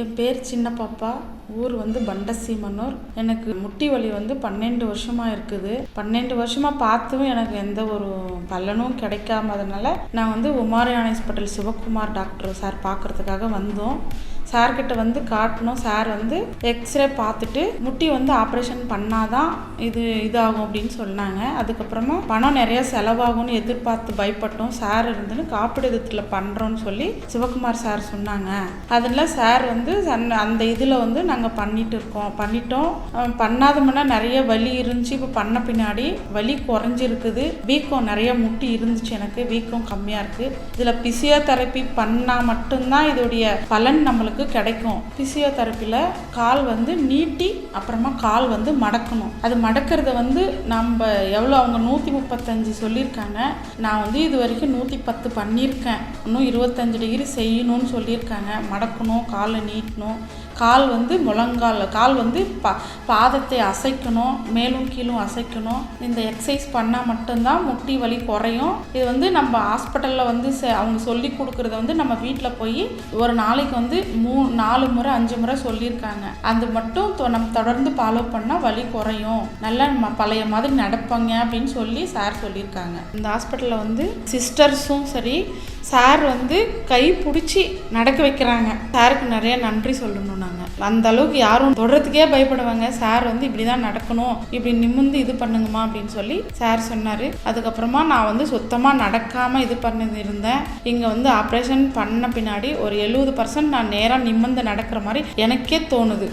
என் பேர் சின்ன பாப்பா. ஊர் வந்து பண்டசீமனூர் எனக்கு முட்டி வலி வந்து பன்னெண்டு வருஷமாக இருக்குது. பன்னெண்டு வருஷமாக பார்த்தும் எனக்கு எந்த ஒரு பலனும் கிடைக்காமதுனால நான் வந்து உமாரியான் ஹாஸ்பிட்டல் சிவகுமார் டாக்டர் சார் பார்க்குறதுக்காக வந்தோம். சார்கிட்ட வந்து காட்டணும். சார் வந்து எக்ஸ்ரே பார்த்துட்டு முட்டி வந்து ஆப்ரேஷன் பண்ணாதான் இது இதாகும் அப்படின்னு சொன்னாங்க. அதுக்கப்புறமா பணம் நிறைய செலவாகும்னு எதிர்பார்த்து பயப்பட்டோம். சார் இருந்துன்னு காப்பீடுத்தில் பண்ணுறோன்னு சொல்லி சிவகுமார் சார் சொன்னாங்க. அதில் சார் வந்து அந்த- அந்த இதில் வந்து நாங்கள் பண்ணிட்டு இருக்கோம். பண்ணிட்டோம். பண்ணாத முன்னா நிறைய வலி இருந்துச்சு. இப்போ பண்ண பின்னாடி வலி குறைஞ்சிருக்குது. வீக்கம் நிறைய முட்டி இருந்துச்சு எனக்கு. வீக்கம் கம்மியாக இருக்குது இதில் பிசியோதெரப்பி பண்ணால் மட்டும்தான் இதோடைய பலன் நம்மளுக்கு கிடைக்கும். பிசியோதெரப்பியில் கால் வந்து நீட்டி அப்புறமா கால் வந்து மடக்கணும். அது மடக்கிறத வந்து நம்ம எவ்வளோ அவங்க நூற்றி முப்பத்தஞ்சு சொல்லியிருக்காங்க. நான் வந்து இது வரைக்கும் நூற்றி பத்து பண்ணியிருக்கேன். இன்னும் இருபத்தஞ்சு டிகிரி செய்யணும்னு சொல்லியிருக்காங்க. மடக்கணும் காலை நீட்டணும். கால் வந்து முழங்கால் கால் வந்து பா பாதத்தை அசைக்கணும் மேலும் கீழும் அசைக்கணும். இந்த எக்ஸசைஸ் பண்ணால் மட்டும்தான் முட்டி வலி குறையும். இது வந்து நம்ம ஹாஸ்பிட்டலில் வந்து அவங்க சொல்லி கொடுக்குறத வந்து நம்ம வீட்டில் போய் ஒரு நாளைக்கு வந்து மூ நாலு முறை அஞ்சு முறை சொல்லியிருக்காங்க. அது மட்டும் தொ- நம்ம தொடர்ந்து ஃபாலோ பண்ணால் வலி குறையும். நல்லா நம்ம பழைய மாதிரி நடப்பாங்க அப்படின்னு சொல்லி சார் சொல்லியிருக்காங்க. இந்த ஹாஸ்பிட்டலில் வந்து சிஸ்டர்ஸும் சரி சார் வந்து கை பிடிச்சி நடக்க வைக்கிறாங்க. சாருக்கு நிறைய நன்றி சொல்லணும் நாங்கள் அந்த அளவுக்கு யாரும் தொடுறதுக்கே பயப்படுவாங்க. சார் வந்து இப்படி தான் நடக்கணும். இப்படி நிமிர்ந்து இது பண்ணுங்கம்மா அப்படின்னு சொல்லி சார் சொன்னார். அதுக்கப்புறமா நான் வந்து சுத்தமாக நடக்காமல் இது பண்ணது இருந்தேன் இங்கே வந்து ஆப்ரேஷன் பண்ண பின்னாடி ஒரு எழுபது பர்சன்ட் நான் நேராக நிமிர்ந்து நடக்கிற மாதிரி எனக்கே தோணுது.